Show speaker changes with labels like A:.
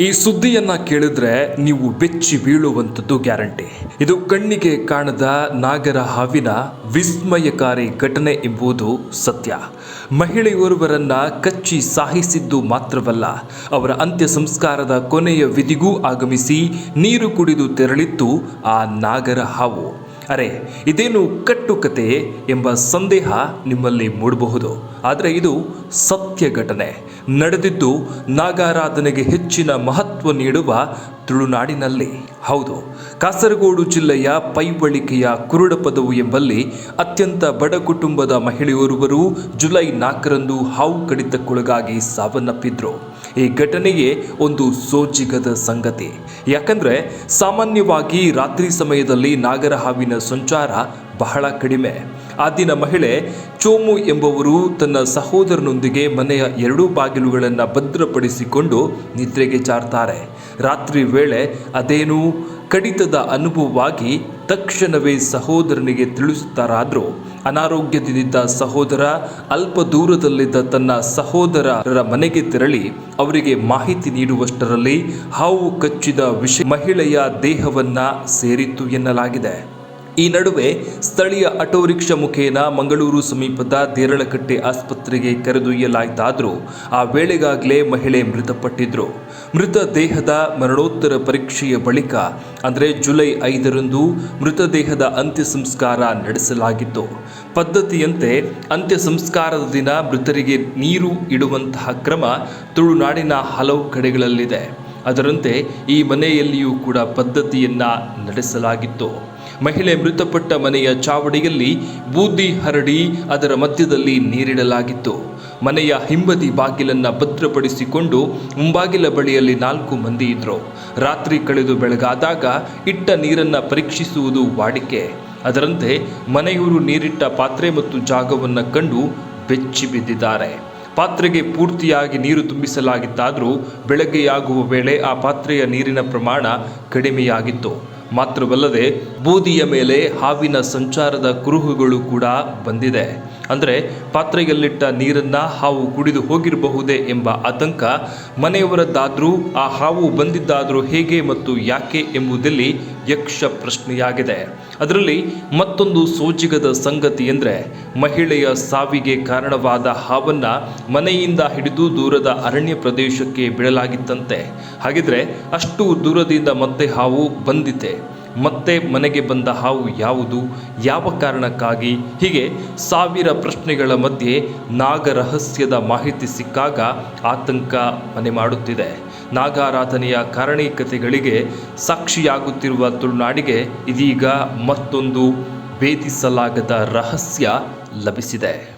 A: ಈ ಸುದ್ದಿಯನ್ನ ಕೇಳಿದ್ರೆ ನೀವು ಬೆಚ್ಚಿ ಬೀಳುವಂಥದ್ದು ಗ್ಯಾರಂಟಿ. ಇದು ಕಣ್ಣಿಗೆ ಕಾಣದ ನಾಗರ ಹಾವಿನ ವಿಸ್ಮಯಕಾರಿ ಘಟನೆ ಎಂಬುದು ಸತ್ಯ. ಮಹಿಳೆಯೋರ್ವರನ್ನ ಕಚ್ಚಿ ಸಾಹಿಸಿದ್ದು ಮಾತ್ರವಲ್ಲ, ಅವರ ಅಂತ್ಯ ಸಂಸ್ಕಾರದ ಕೊನೆಯ ವಿಧಿಗೂ ಆಗಮಿಸಿ ನೀರು ಕುಡಿದು ತೆರಳಿತ್ತು ಆ ನಾಗರ ಹಾವು. ಅರೆ, ಇದೇನು ಕಟ್ಟುಕತೆ ಎಂಬ ಸಂದೇಹ ನಿಮ್ಮಲ್ಲಿ ಮೂಡಬಹುದು. ಆದರೆ ಇದು ಸತ್ಯ ಘಟನೆ. ನಡೆದಿದ್ದು ನಾಗಾರಾಧನೆಗೆ ಹೆಚ್ಚಿನ ಮಹತ್ವ ನೀಡುವ ತುಳುನಾಡಿನಲ್ಲಿ. ಹೌದು, ಕಾಸರಗೋಡು ಜಿಲ್ಲೆಯ ಪೈವಳಿಕೆಯ ಕುರುಡಪದವು ಎಂಬಲ್ಲಿ ಅತ್ಯಂತ ಬಡ ಕುಟುಂಬದ ಮಹಿಳೆಯೋರ್ವರು ಜುಲೈ ನಾಲ್ಕರಂದು ಹಾವು ಕಡಿತಕ್ಕೊಳಗಾಗಿ ಸಾವನ್ನಪ್ಪಿದ್ರು. ಈ ಘಟನೆಯೇ ಒಂದು ಸೋಜಿಗದ ಸಂಗತಿ. ಯಾಕಂದರೆ ಸಾಮಾನ್ಯವಾಗಿ ರಾತ್ರಿ ಸಮಯದಲ್ಲಿ ನಾಗರ ಹಾವಿನ ಸಂಚಾರ ಬಹಳ ಕಡಿಮೆ. ಆ ದಿನ ಮಹಿಳೆ ಚೋಮು ಎಂಬವರು ತನ್ನ ಸಹೋದರನೊಂದಿಗೆ ಮನೆಯ ಎರಡೂ ಬಾಗಿಲುಗಳನ್ನು ಭದ್ರಪಡಿಸಿಕೊಂಡು ನಿದ್ರೆಗೆ ಜಾರ್ತಾರೆ. ರಾತ್ರಿ ವೇಳೆ ಅದೇನು ಕಡಿತದ ಅನುಭವವಾಗಿ ತಕ್ಷಣವೇ ಸಹೋದರನಿಗೆ ತಿಳಿಸುತ್ತಾರಾದರೂ ಅನಾರೋಗ್ಯದಿಂದಿದ್ದ ಸಹೋದರ, ಅಲ್ಪ ದೂರದಲ್ಲಿದ್ದ ತನ್ನ ಸಹೋದರರ ಮನೆಗೆ ತೆರಳಿ ಅವರಿಗೆ ಮಾಹಿತಿ ನೀಡುವಷ್ಟರಲ್ಲಿ ಹಾವು ಕಚ್ಚಿದ ವಿಷ ಮಹಿಳೆಯ ದೇಹವನ್ನ ಸೇರಿತ್ತು ಎನ್ನಲಾಗಿದೆ. ಈ ನಡುವೆ ಸ್ಥಳೀಯ ಆಟೋ ರಿಕ್ಷಾ ಮುಖೇನ ಮಂಗಳೂರು ಸಮೀಪದ ದೇರಳಕಟ್ಟೆ ಆಸ್ಪತ್ರೆಗೆ ಕರೆದೊಯ್ಯಲಾಯಿತಾದರೂ ಆ ವೇಳೆಗಾಗಲೇ ಮಹಿಳೆ ಮೃತಪಟ್ಟಿದ್ರು. ಮೃತ ದೇಹದ ಮರಣೋತ್ತರ ಪರೀಕ್ಷೆಯ ಬಳಿಕ ಅಂದರೆ ಜುಲೈ ಐದರಂದು ಮೃತದೇಹದ ಅಂತ್ಯ ಸಂಸ್ಕಾರ ನಡೆಸಲಾಗಿತ್ತು. ಪದ್ಧತಿಯಂತೆ ಅಂತ್ಯ ಸಂಸ್ಕಾರದ ದಿನ ಮೃತರಿಗೆ ನೀರು ಇಡುವಂತಹ ಕ್ರಮ ತುಳುನಾಡಿನ ಹಲವು ಕಡೆಗಳಲ್ಲಿದೆ. ಅದರಂತೆ ಈ ಮನೆಯಲ್ಲಿಯೂ ಕೂಡ ಪದ್ಧತಿಯನ್ನು ನಡೆಸಲಾಗಿತ್ತು. ಮಹಿಳೆ ಮೃತಪಟ್ಟ ಮನೆಯ ಚಾವಡಿಯಲ್ಲಿ ಬೂದಿ ಹರಡಿ ಅದರ ಮಧ್ಯದಲ್ಲಿ ನೀರಿಡಲಾಗಿತ್ತು. ಮನೆಯ ಹಿಂಬದಿ ಬಾಗಿಲನ್ನು ಭದ್ರಪಡಿಸಿಕೊಂಡು ಮುಂಬಾಗಿಲ ಬಳಿಯಲ್ಲಿ ನಾಲ್ಕು ಮಂದಿ ಇದ್ರು. ರಾತ್ರಿ ಕಳೆದು ಬೆಳಗಾದಾಗ ಇಟ್ಟ ನೀರನ್ನು ಪರೀಕ್ಷಿಸುವುದು ವಾಡಿಕೆ. ಅದರಂತೆ ಮನೆಯವರು ನೀರಿಟ್ಟ ಪಾತ್ರೆ ಮತ್ತು ಜಾಗವನ್ನು ಕಂಡು ಬೆಚ್ಚಿ ಬಿದ್ದಿದ್ದಾರೆ ಪಾತ್ರೆಗೆ ಪೂರ್ತಿಯಾಗಿ ನೀರು ತುಂಬಿಸಲಾಗಿತ್ತಾದರೂ ಬೆಳಗ್ಗೆಯಾಗುವ ವೇಳೆ ಆ ಪಾತ್ರೆಯ ನೀರಿನ ಪ್ರಮಾಣ ಕಡಿಮೆಯಾಗಿತ್ತು. ಮಾತ್ರವಲ್ಲದೆ ಬೂದಿಯ ಮೇಲೆ ಹಾವಿನ ಸಂಚಾರದ ಕುರುಹುಗಳು ಕೂಡ ಬಂದಿದೆ. ಅಂದರೆ ಪಾತ್ರೆಯಲ್ಲಿಟ್ಟ ನೀರನ್ನು ಹಾವು ಕುಡಿದು ಹೋಗಿರಬಹುದೇ ಎಂಬ ಆತಂಕ ಮನೆಯವರದ್ದಾದರೂ ಆ ಹಾವು ಬಂದಿದ್ದಾದರೂ ಹೇಗೆ ಮತ್ತು ಯಾಕೆ ಎಂಬುದಲ್ಲಿ ಯಕ್ಷ ಪ್ರಶ್ನೆಯಾಗಿದೆ. ಅದರಲ್ಲಿ ಮತ್ತೊಂದು ಸೋಜಿಗದ ಸಂಗತಿ ಎಂದರೆ, ಮಹಿಳೆಯ ಸಾವಿಗೆ ಕಾರಣವಾದ ಹಾವನ್ನು ಮನೆಯಿಂದ ಹಿಡಿದು ದೂರದ ಅರಣ್ಯ ಪ್ರದೇಶಕ್ಕೆ ಬಿಡಲಾಗಿತ್ತಂತೆ. ಹಾಗಿದ್ರೆ ಅಷ್ಟು ದೂರದಿಂದ ಮತ್ತೆ ಹಾವು ಬಂದಿತೆ. ಮತ್ತೆ ಮನೆಗೆ ಬಂದ ಹಾವು ಯಾವುದು, ಯಾವ ಕಾರಣಕ್ಕಾಗಿ? ಹೀಗೆ ಸಾವಿರ ಪ್ರಶ್ನೆಗಳ ಮಧ್ಯೆ ನಾಗರಹಸ್ಯದ ಮಾಹಿತಿ ಸಿಕ್ಕಾಗ ಆತಂಕ ಮನೆ ಮಾಡುತ್ತಿದೆ. ನಾಗಾರಾಧನೆಯ ಕಾರಣೀಕತೆಗಳಿಗೆ ಸಾಕ್ಷಿಯಾಗುತ್ತಿರುವ ತುಳುನಾಡಿಗೆ ಇದೀಗ ಮತ್ತೊಂದು ಭೇದಿಸಲಾಗದ ರಹಸ್ಯ ಲಭಿಸಿದೆ.